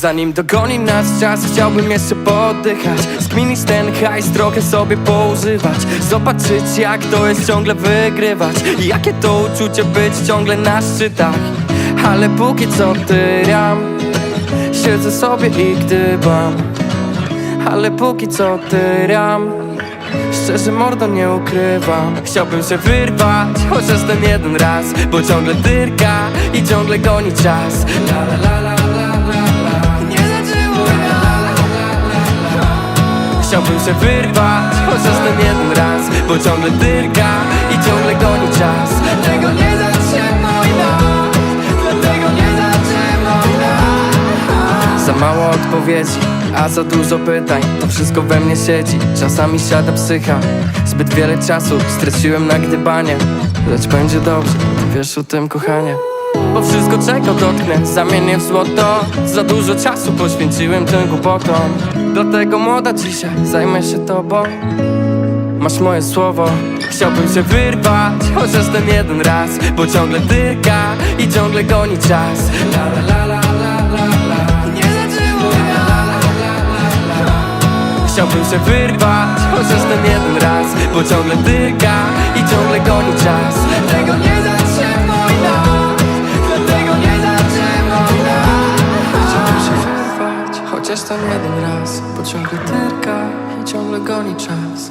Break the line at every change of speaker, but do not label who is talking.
Zanim dogoni nas czas, chciałbym jeszcze poddychać. Skminić ten hajs, trochę sobie poużywać. Zobaczyć jak to jest ciągle wygrywać. I jakie to uczucie być ciągle na szczytach. Ale póki co tyram Siedzę sobie i gdybam Ale póki co tyram Szczerze mordo nie ukrywam. Chciałbym się wyrwać Chociaż ten jeden raz Bo ciągle dyrka I ciągle goni czas. La la la Chciałbym się wyrwać Chociaż ten jeden raz Bo ciągle dyrka I ciągle goni czas. Dlatego nie zatrzymuj nas Dlatego nie zatrzymuj nas Za mało odpowiedzi a za dużo pytań. To wszystko we mnie siedzi Czasami siada psycha. Zbyt wiele czasu straciłem na gdybanie. Lecz będzie dobrze, ty wiesz o tym kochanie. Bo wszystko czego dotknę zamienię w złoto. Za dużo czasu poświęciłem tym głupotom Dlatego młoda dzisiaj zajmę się tobą. Masz moje słowo Chciałbym się wyrwać Chociaż ten jeden raz Bo ciągle dyrka I ciągle goni czas. La la la Chciałbym się wyrwać Chociaż ten jeden raz Bo ciągle dyrka I ciągle goni czas. Dlatego nie Chociaż ten jeden raz Bo ciągle dyrka I ciągle goni czas